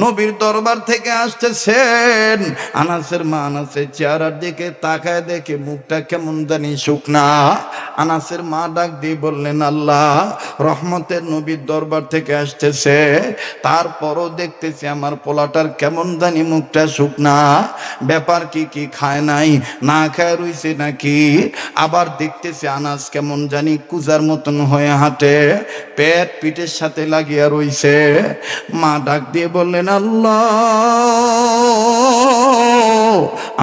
নবীর দরবার থেকে আসতেছেন। আনাসের মা আনাসের চেহারার দিকে তাকায় দেখে মুখটা কেমন জানি শুকনা। আনাসের মা ডাক দিয়ে বললেন, আল্লাহ, রহমতের নবীর দরবার থেকে আসতেছে। তারপরও দেখতেছি আমার পোলাটার কেমন জানি মুখটা শুকনা। ব্যাপার কি কি খায় নাই, না খায় রইছে নাকি? আবার দেখতেছি আনাস কেমন জানি কুজার মতন হয়ে হাঁটে, পেট পিঠের সাথে লাগিয়া রইছে। মা ডাক দিয়ে বললেন আল্লাহ।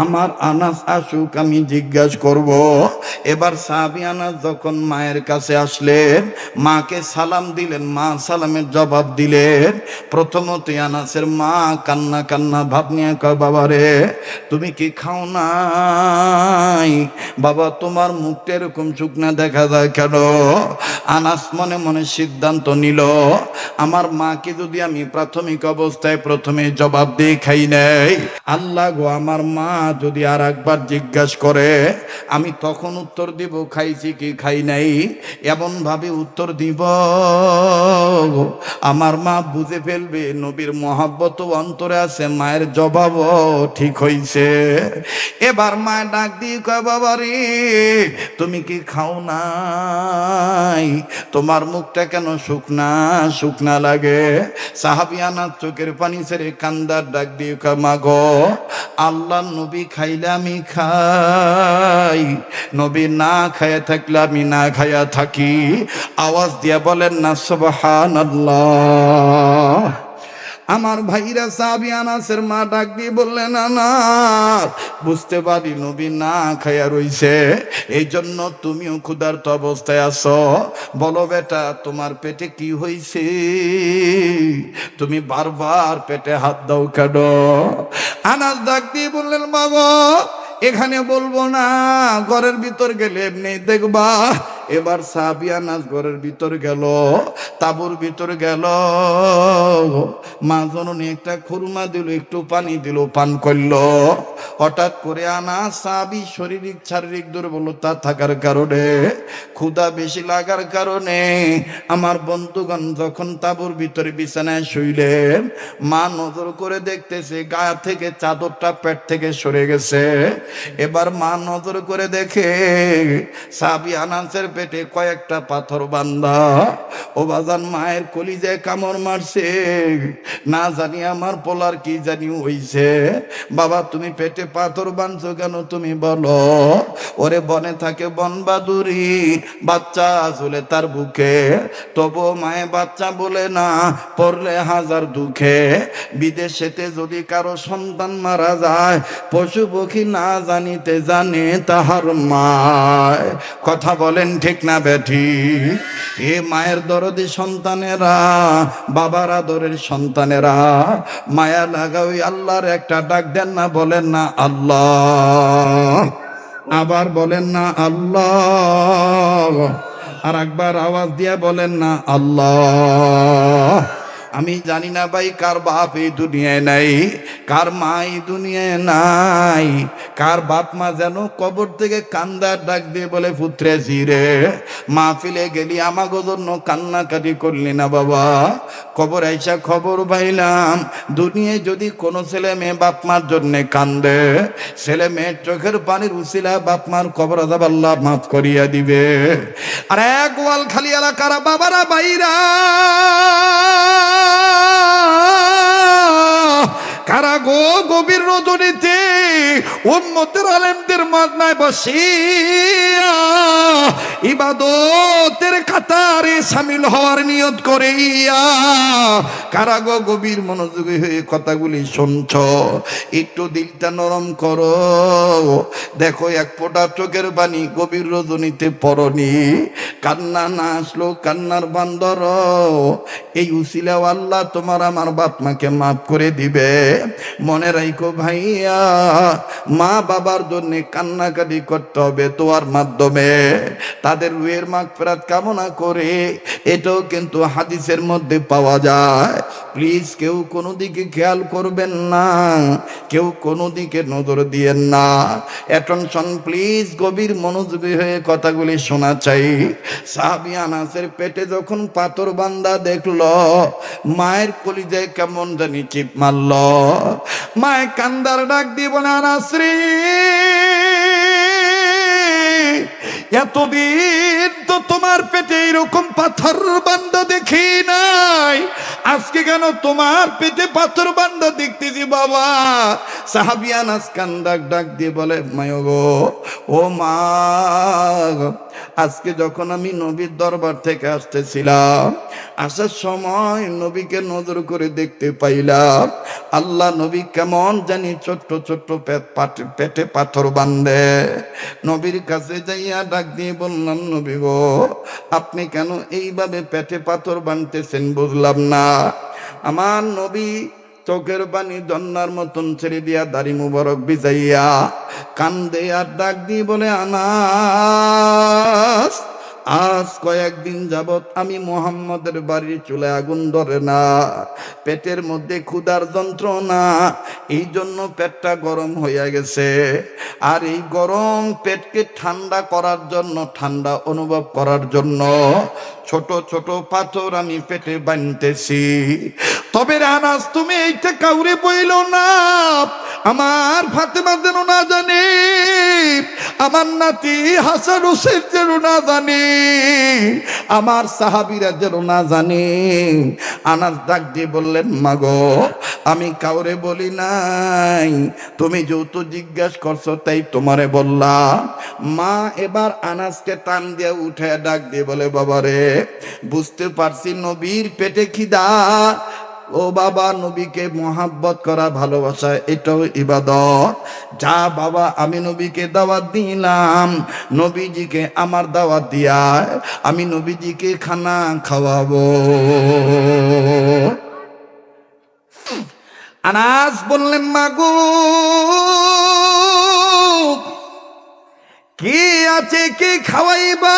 আমার আনাস আসুক, আমি জিজ্ঞাসা করব। এবার সাহাবি আনাস যখন মায়ের কাছে আসলেন, মাকে সালাম দিলেন, মা সালামের জবাব দিলেন। প্রথমত আনাসের মা কান্না কান্না ভাব নিয়ে কয়, বাবা রে, তুমি কি খাও নাই? বাবা, তোমার মুখটা এরকম শুকনা দেখা যায় কেন? আনাস মনে মনে সিদ্ধান্ত নিল, আমার মাকে যদি আমি প্রাথমিক অবস্থায় প্রথমে জবাব দিয়ে খাই নাই, আল্লাহ গো, আমার মা যদি আর একবার জিজ্ঞাসা করে, আমি তখন উত্তর দিব, খাইছি কি খাই নাই? এমন ভাবে উত্তর দিব। আমার মা বুঝে ফেলবে, নবীর মহাব্বত অন্তরে আছে, মায়ের জবাবও ঠিক হইছে। এবার মায়ের ডাক দিয়ে কয়, বাবা রে, তুমি কি খাও নাই? তোমার মুখটা কেন শুকনা শুকনা লাগে? সাহাবিয়ানা চোখের পানি ছেড়ে কান্দার ডাক দিয়ে কয়, মা গো আল্লাহ নবী খাইলে আমি খাই। নবী না খায়া থাকলে আমি না খায়া থাকি। আওয়াজ দিয়া বলেন না সবহান আমার ভাইরা সাহাবি আনাসের মা ডাক দিয়ে বললেন আনাস বুঝতে পারি নবী না খাইয়া রইছে। এই জন্য তুমিও ক্ষুধার্ত অবস্থায় আছো। বলো বেটা, তোমার পেটে কি হইছে? তুমি বারবার পেটে হাত দাও কেন? আনাস ডাক দিয়ে বললেন, বাবা, এখানে বলব না, ঘরের ভিতর গেলে এমনি দেখবা এবার সাহাবিয়া ঘরের ভিতর গেল, তাবুর ভিতর গেল। মা জননী একটা খুরমা দিল, একটু পানি দিল, পান করল। হঠাৎ করে আনা সাবি শারীরিক শারীরিক দুর্বলতা থাকার কারণে, ক্ষুধা বেশি লাগার কারণে আমার বন্ধুগণ যখন তাবুর ভিতরে বিছানায় শুইলেন, মা নজর করে দেখতেছে গা থেকে চাদরটা পেট থেকে সরে গেছে। এবার মা নজর করে দেখে সাবি আনাসের পেটে কয়েকটা পাথর বান্ধা। ও বাজান, মায়ের কলিজায় কামড় মারছে। না জানি আমার পোলার কি জানি হইছে। বাবা, তুমি পেটে পাথর বাঁধছো কেন তুমি বলো? ওরে বনে থাকে বন বাদুরি, বাচ্চা আসলে তার বুকে। তবু মায়ে বাচ্চা বলে না, পড়লে হাজার দুঃখে। বিদেশেতে যদি কারও সন্তান মারা যায়, পশু পক্ষী না জানিতে জানে তাহার মায়। কথা বলেন ঠিক না বেঠি? এ মায়ের দরদি সন্তানেরা, বাবার আদরের সন্তানেরা, মায়া লাগাওই আল্লাহর একটা ডাক দেন না, বলেন না আল্লাহ। আবার বলেন না আল্লাহ। আর একবার আওয়াজ দিয়ে বলেন না আল্লাহ। আমি জানি না ভাই, কার বাপ এই দুনিয়ায় নাই, কার মা এই দুনিয়ায় নাই, কার বাপ মা যেন কবর থেকে কান্দার ডাক দিয়ে বলে, পুত্রে জিরে মা ফিলে গেলি, আমাগো জন্য কান্নাকাটি করলি না বাবা। কবর আইসা খবর পাইলাম, দুনিয়ায় যদি কোনো ছেলে মেয়ে বাপ মার জন্য কান্দে, ছেলে মেয়ের চোখের পানির উসিলা বাপ মার কবর আদাব আল্লাহ মাফ করিয়া দিবে। আর এক ওয়াল খালি এলাকার বাবারা বাইরা কারা গো গভীর রজনীতে উম্মতের আলেমদের মাদনায় বসিয়া ইবাদতের কাতারে সামিল হওয়ার নিয়ত কারা গো গভীর মনোযোগী হয়ে কথাগুলি শুনছ। একটু দিলটা নরম করো। দেখো, এক ফোঁটা চোখের বাণী গভীর রজনীতে পরনি কান্না না আসলো, কান্নার বান্দর এই উসিলা আল্লাহ তোমার আমার বাপ মাফ করে দিবে। মনে রাখো ভাইয়া মা বাবার জন্য কান্নাকাটি করতে হবে তোয়ার মাধ্যমে। তাদের রুয়ের মাগ ফেরাত কামনা করে এটাও কিন্তু হাদিসের মধ্যে পাওয়া যায়। প্লিজ কেউ কোনো দিকে খেয়াল করবেন না, কেউ কোনো দিকে নজর দিয়েন না। অ্যাটেনশন প্লিজ গভীর মনোযোগী হয়ে কথাগুলি শোনা চাই। সাহাবি আনাসের পেটে যখন পাথর বান্দা দেখল, মায়ের কলিজায় কেমন জানি চিপ মারল। মায়ের কান্দার ডাক দিব না আনাসরি! এতদিন তো তোমার পেটে এরকম পাথর বান্দা দেখি নাই। আজকে কেন তোমার পেটে পাথর বান্দা দেখতেছি বাবা? সাহাবিয়ান আজকান ডাক ডাক দিয়ে বলে, মায় গো, ও মা আজকে যখন আমি নবীর দরবার থেকে আসতেছিলাম, আসার সময় নবীকে নজর করে দেখতে পাইলাম, আল্লাহ নবী কেমন জানি ছোট্ট ছোট্ট পেট পাথর বান্ধে নবীর কাছে যাইয়া ডাক দিয়ে বললাম, নবী গো, আপনি কেন এইভাবে পেটে পাথর বানতেছেন বুঝলাম না। আমার নবী চোখের পানি দন্নার মতন ছেড়ে দিয়া দাড়ি মুবারক বিজাইয়া কান্দে আর ডাক দিয়ে বলে, আনাস, আজ কয়েকদিন যাবত আমি মোহাম্মদের বাড়ির চুলে আগুন ধরে না, পেটের মধ্যে ক্ষুধার যন্ত্রণা এই জন্য পেটটা গরম হইয়া গেছে। আর এই গরম পেটকে ঠান্ডা করার জন্য, ঠান্ডা অনুভব করার জন্য ছোট ছোট পাথর আমি পেটে বানতেছি তবে রানাস তুমি এইটা কাউরে বইল না। আমার ফাতেমা যেন না জানে, আমার নাতি হাসান হোসেন যেন না জানে, আমার সাহাবিরা যেন না জানে। আনাস ডাক দিয়ে বললেন, মাগো, আমি কাউরে বলি নাই। তুমি যেহেতু জিজ্ঞাসা করছ, তাই তোমারে বললাম। মা এবার আনাসকে টান দিয়ে উঠে ডাক দিয়ে বলে, বাবারে, বুঝতে পারছি নবীর পেটে খিদা। ও বাবা, নবীকে মোহাব্বত করা, ভালোবাসা, এটাও ইবাদত। যা বাবা, আমি নবীকে দাওয়াত দিলাম, নবীজিকে আমার দাওয়াত দিয়া আমি নবীজিকে খানা খাওয়াবো। আনাস বললেন, মাগো, কি আছে, কি খাওয়াইবা?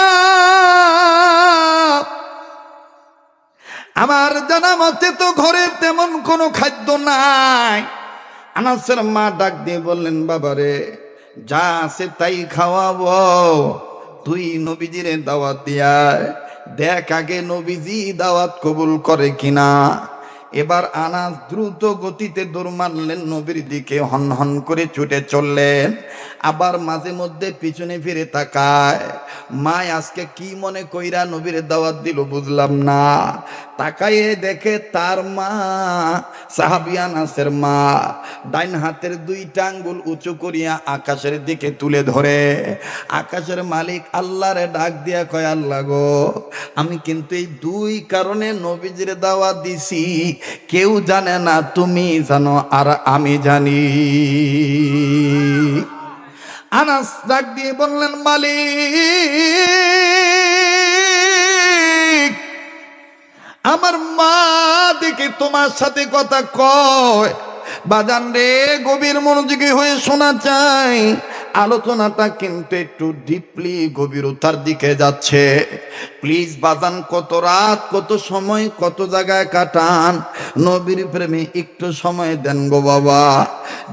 আমার জানা মতে তো ঘরে তেমন কোনো খাদ্য নাই। আনাসের মা ডাক দিয়ে বললেন, বাবারে, যা আছে তাই খাওয়াবো। তুই নবীজিরে দাওয়াত দিয়ায়, দেখ আগে নবীজি দাওয়াত কবুল করে কিনা। এবার আনাস দ্রুত গতিতে দৌড় মারলেন, নবীর দিকে হন হন করে ছুটে চললেন। আবার মাঝে মধ্যে পিছনে ফিরে তাকায়। মা আজকে কি মনে কইরা নবীর দাওয়াত দিল বুঝলাম না। তাকায়ে দেখে তার মা সাহাবিয়া নাসের মা, ডাইন হাতের দুইটা আঙ্গুল উঁচু করিয়া আকাশের দিকে তুলে ধরে। আকাশের মালিক আল্লাহরে ডাক দিয়া কয়, আল্লাহ গো, আমি কিন্তু এই দুই কারণে নবীজির দাওয়া দিছি। কেউ জানে না তুমি জানো আর আমি জানি। আনাস ডাক দিয়ে বললেন, মালিক আমার মা দেখে তোমার সাথে কথা কয়, বাজান রে, গভীর মনোযোগী হয়ে শোনা চাই। আলোচনাটা কিন্তু একটু ডিপলি গভীরতার দিকে যাচ্ছে। প্লিজ বাজান, কত রাত, কত সময়, কত জায়গায় কাটান। নবীর প্রেমে একটু সময় দেন গো বাবা।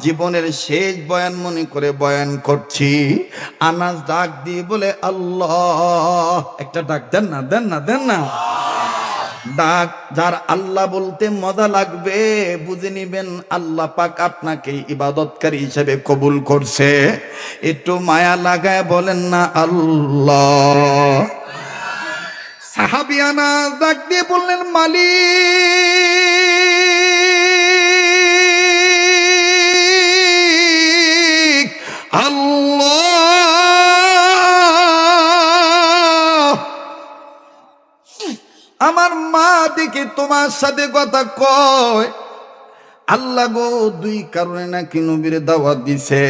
জীবনের শেষ বয়ান মনে করে বয়ান করছি। আনাজ ডাক দিয়ে বলে, আল্লাহ, একটা ডাক দেন না দেন না দেন না। ডাক, যার আল্লাহ বলতে মজা লাগবে, বুঝে নিবেন, আল্লাহ পাক আপনাকে ইবাদতকারী হিসেবে কবুল করছে। একটু মায়া লাগায় বলেন না, আল্লাহ। সাহাবিয়ানা ডাক দিয়ে বললেন, মালিক, আল্লাহ। আমার মা দেখে তোমার সাথে কথা কয়, আল্লাহ গো, দুই কারণে নাকি নবীর দাওয়াত দিছে।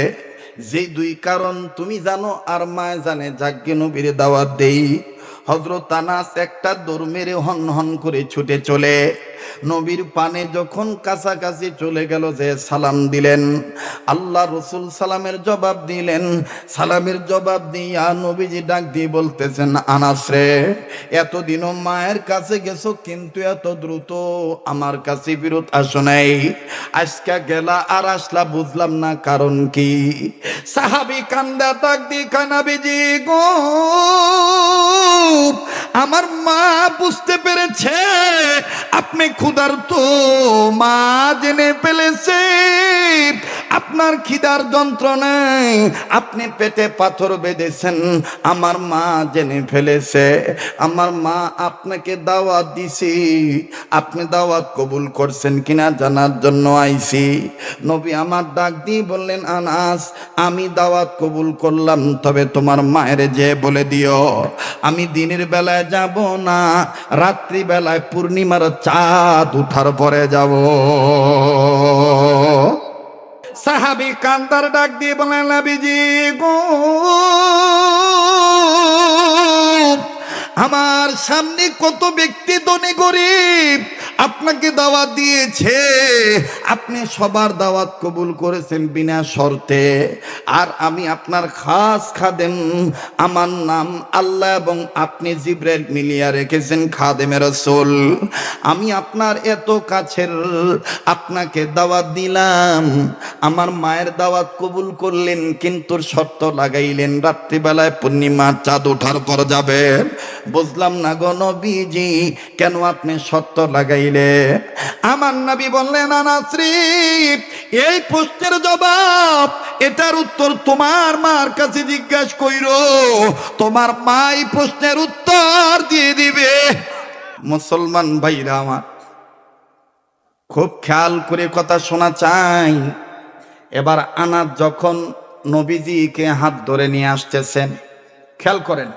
যে দুই কারণ তুমি জানো আর মা জানে, যাকে নবীর দাওয়াত দেই। হজরত আনাস একটা দৌড় মেরে হন হন করে ছুটে চলে। নবীর পানে যখন কাছাকাছি চলে গেল যে সালাম দিলেন, আল্লাহ রসুল সালামের জবাব দিলেন। সালামের জবাব দিয়া নবীজি ডাক দিয়ে বলতেছেন, আনাস রে, এতদিনও মায়ের কাছে গেছো, কিন্তু এত দ্রুত আমার কাছে বিরত আসো নাই। আজকে গেলা আর আসলা বুঝলাম না, কারণ কি? সাহাবি কান্দা ডাক দি কানাবিজি গো, আমার মা বুঝতে পেরেছে, আপনি ক্ষুধার্ত মা জেনে ফেলেছে। আপনার খিদার যন্ত্রণায় আপনি পেটে পাথর বেঁধেছেন। আমার মা জেনে ফেলেছে। আমার মা আপনাকে দাওয়া দিছি। আপনি দাওয়াত কবুল করছেন কিনা জানার জন্য আইছি। নবী আমার ডাক দিয়ে বললেন, আনাস, আমি দাওয়াত কবুল করলাম, তবে তোমার মায়ের যে বলে দিও, আমি দিনের বেলায় যাব না, রাত্রি বেলায় পূর্ণিমার চাঁদ উঠার পরে যাব। সাহাবি কান্তার ডাক দিয়ে বলেন নাবিজি গো আমার সামনে কত ব্যক্তি ধনী গরিব? আপনাকে দাওয়াত দিয়েছে। আপনি সবার দাওয়াত কবুল করেছেন বিনা শর্তে। আর আমি আপনার খাস খাদেম। আমার নাম আল্লাহ এবং আপনি জিব্রাইল মিলিয়া রেখেছেন খাদেমের রসুল। আমি আপনার এত কাছের আপনাকে দাওয়াত দিলাম। আমার মায়ের দাওয়াত কবুল করলেন, কিন্তু শর্ত লাগাইলেন, রাত্রিবেলায় পূর্ণিমার চাঁদ ওঠার পর যাবে। বুঝলাম না গো নবীজি, কেন আপনি শর্ত লাগাইলে আমার নবী বললেন আনাশ্রী এই প্রশ্নের জবাব, এটার উত্তর তোমার মার কাছে জিজ্ঞাসা কইর। তোমার মা এই প্রশ্নের উত্তর দিয়ে দিবে। মুসলমান ভাইরা আমার, খুব খেয়াল করে কথা শোনা চাই। এবার আনার যখন নবীজিকে হাত ধরে নিয়ে আসতেছেন, খেয়াল করেন।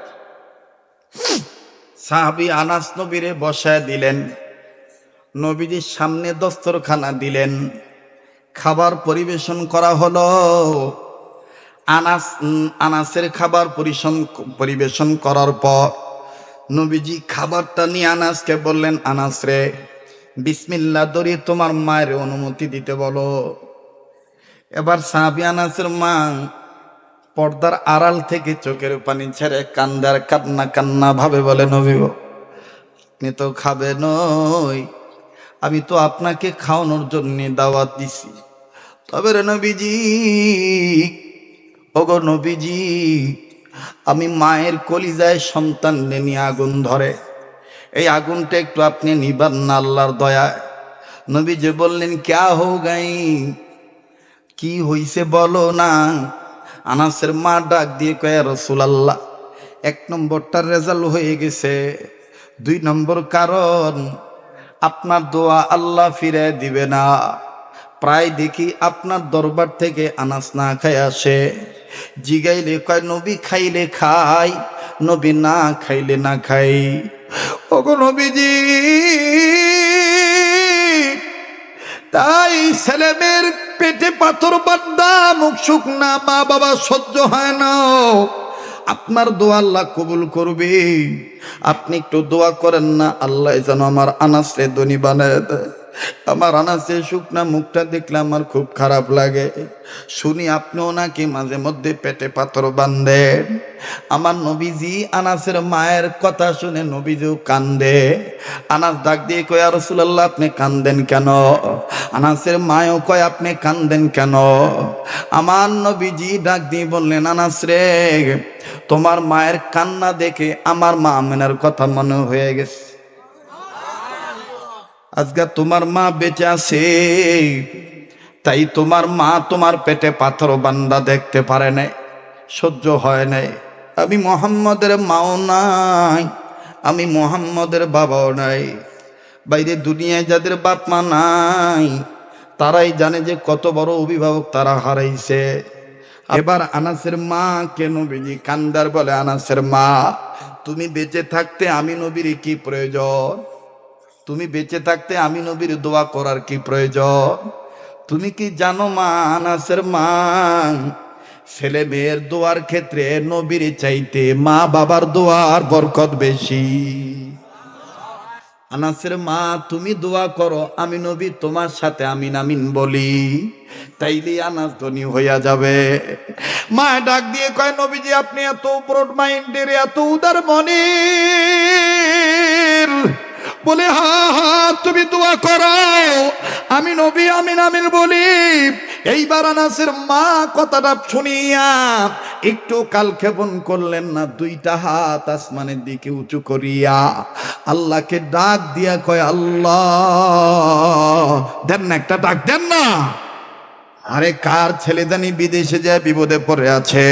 সাহাবি আনাস নবীরে বসায় দিলেন। নবীজির সামনে দস্তরখানা দিলেন। খাবার পরিবেশন করা হলো। আনাস আনাসের খাবার পরিশন, পরিবেশন করার পর নবীজি খাবারটা নিয়ে আনাসকে বললেন, আনাস রে বিসমিল্লা দরি তোমার মায়ের অনুমতি দিতে বলো। এবার সাহাবি আনাসের মা পর্দার আড়াল থেকে চোখের পানি ছেড়ে কান্দার কান্না কান্না ভাবে বলে, নবী আপনি তো খাবে নই আমি তো আপনাকে খাওয়ানোর জন্য দাওয়াত দিছি। তবে নবীজি, ওগো নবীজি, আমি মায়ের কলিজায় সন্তান নিয়ে আগুন ধরে। এই আগুনটা একটু আপনি নিবান না আল্লাহর দয়ায়। নবীজি বললেন, ক্যা হো গাই? কি হইছে বলো না? আনাসের মা ডাক দিয়ে কয়ে রসুলাল্লাহ, এক নম্বরটার রেজাল্ট হয়ে গেছে। দুই নম্বর কারণ আপনার দোয়া আল্লাহ ফিরে দিবে না। প্রায় দেখি আপনার দরবার থেকে আনাস না খাই আসে। জিগাইলে কয়, নবী খাইলে খাই, নবী না খাইলে না খাই। ওগো নবীজি, তাই ছেলেমেয়ের পেটে পাথর বান্দা মুখ শুকনা মা বাবা সহ্য হয় না। আপনার দোয়া আল্লাহ কবুল করবে। আপনি একটু দোয়া করেন না, আল্লাহ যেন আমার আনাসরে ধনী বানায় দেয়। আমার আনাসে শুকনা মুখটা দেখলে আমার খুব খারাপ লাগে। শুনি আপনিও নাকি মাঝে মধ্যে পেটে পাথর বান্ধেন আমার নবীজি আনাসের মায়ের কথা শুনে নবীজিও কান্দে। আনাস ডাক দিয়ে কয় আর রসুল্লাহ আপনি কান্দেন কেন? আনাসের মায়ও কয়, আপনি কান্দেন কেন? আমার নবীজি ডাক দিয়ে বললেন, আনাস রে তোমার মায়ের কান্না দেখে আমার মা আমেনার কথা মনে হয়ে গেছে। আজকে তোমার মা বেঁচে আছে, তাই তোমার মা তোমার পেটে পাথর বান্দা দেখতে পারে নাই, সহ্য হয় নাই। আমি মোহাম্মদের মাও নাই, আমি মোহাম্মদের বাবাও নাই। বাইরে দুনিয়ায় যাদের বাপ মা নাই, তারাই জানে যে কত বড় অভিভাবক তারা হারাইছে। এবার আনাসের মা কে নবীজি? কান্দার বলে, আনাসের মা, তুমি বেঁচে থাকতে আমি নবীর কি প্রয়োজন? তুমি বেঁচে থাকতে আমি নবীর দোয়া করার কি প্রয়োজন? তুমি কি জানো মা, আনাসের মা? ছেলে মেয়ের দোয়ার ক্ষেত্রে নবীর চাইতে মা বাবার দোয়ার বরকত বেশি। আনাসের মা, তুমি দোয়া করো, আমি নবী তোমার সাথে আমিন আমিন বলি। তাইলে আনাস ধনী হইয়া যাবে। মা ডাক দিয়ে কয়, নবীজি, আপনি এত ব্রড মাইন্ডের এত উদার মনের। বলে, হা হা, তুমি দোয়া করো, আমি নবী আমিন আমিন বলি। এইবার আনাসের মা কথাটা শুনিয়া একটু কালক্ষেপণ করলেন না, দুইটা হাত আসমানের দিকে উঁচু করিয়া। আল্লাহকে ডাক দিয়া কয় আল্লাহ দেন না একটা ডাক দেন না আরে কার ছেলে জানি বিদেশে যায় বিপদে পড়ে আছে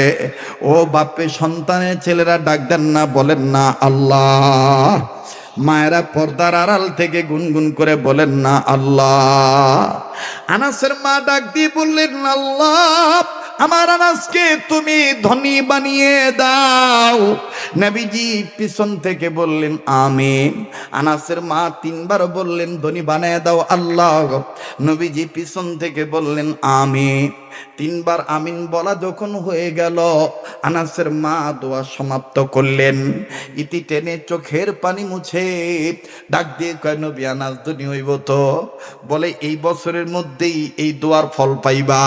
ও বাপে সন্তানের ছেলেরা ডাক দেন না বলেন না আল্লাহ মায়েরা পর্দার আড়াল থেকে গুনগুন করে বলেন না আল্লাহ আনাসের মা ডাক দিয়ে বললেন আল্লাহ আমার আনাসকে তুমি ধনী বানিয়ে দাও। নবীজি পিছন থেকে বললেন, আমিন। আনাসের মা তিনবার বললেন, ধনী বানিয়ে দাও আল্লাহ। নবীজি পিছন থেকে বললেন, আমিন। তিনবার আমিন বলা যখন হয়ে গেল, আনাসের মা দোয়া সমাপ্ত করলেন। ইতি টেনে চোখের পানি মুছে ডাক দিয়ে কয়, নবী আনাস, ধনী হইব তো? বলে, এই বছরের মধ্যেই এই দোয়ার ফল পাইবা।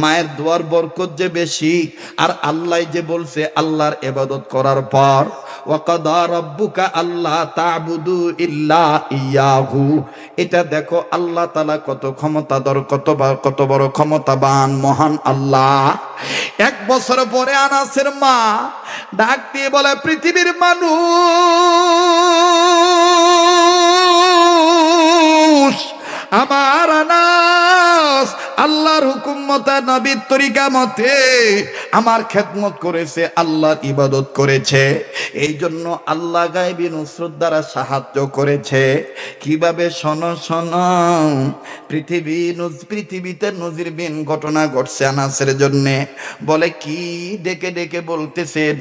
মায়ের দোয়ার বরকত যে বেশি, আর আল্লাহ যে বলছে, আল্লাহর এবাদত করার পর আল্লাহ ইল্লা ইয়াহু। এটা দেখো, আল্লাহ তালা কত ক্ষমতাধর, কত কত বড় ক্ষমতাবান। মহান মহান আল্লাহ। এক বছর পরে আনাসের মা ডাক দিয়ে বলে, পৃথিবীর মানুষ, আমার আনাস আল্লাহর হুকুম মতে, নবীর তরিকা মতে আমার খেদমত করেছে, আল্লাহর ইবাদত করেছে। এই জন্য আল্লাহ গাইবি নুসরত দ্বারা সাহায্য করেছে। কীভাবে? শোন শোন। পৃথিবী পৃথিবীতে নজিরবিন ঘটনা ঘটছে আনাসের জন্যে। বলে কি ডেকে ডেকে বলতেছেন?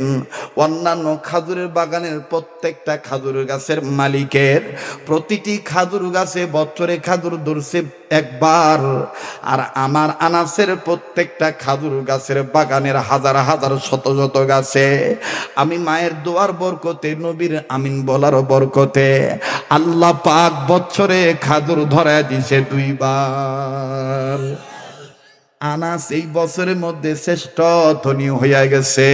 অন্যান্য খাজুরের বাগানের প্রত্যেকটা খাজুর গাছের মালিকের, প্রতিটি খাজুর গাছে বছরে খাজুর ধরছে একবার। আর আমার আনাসের প্রত্যেকটা খাজুর গাছের বাগানের হাজার হাজার শত শত গাছে, আমি মায়ের দোয়ার বরকতে, নবীর আমিন বলার বরকতে, আল্লাহ পাক বছরে খাজুর ধরে দিছে দুইবার। আনাস এই বছরের মধ্যে শ্রেষ্ঠ ধনী হইয়া গেছে।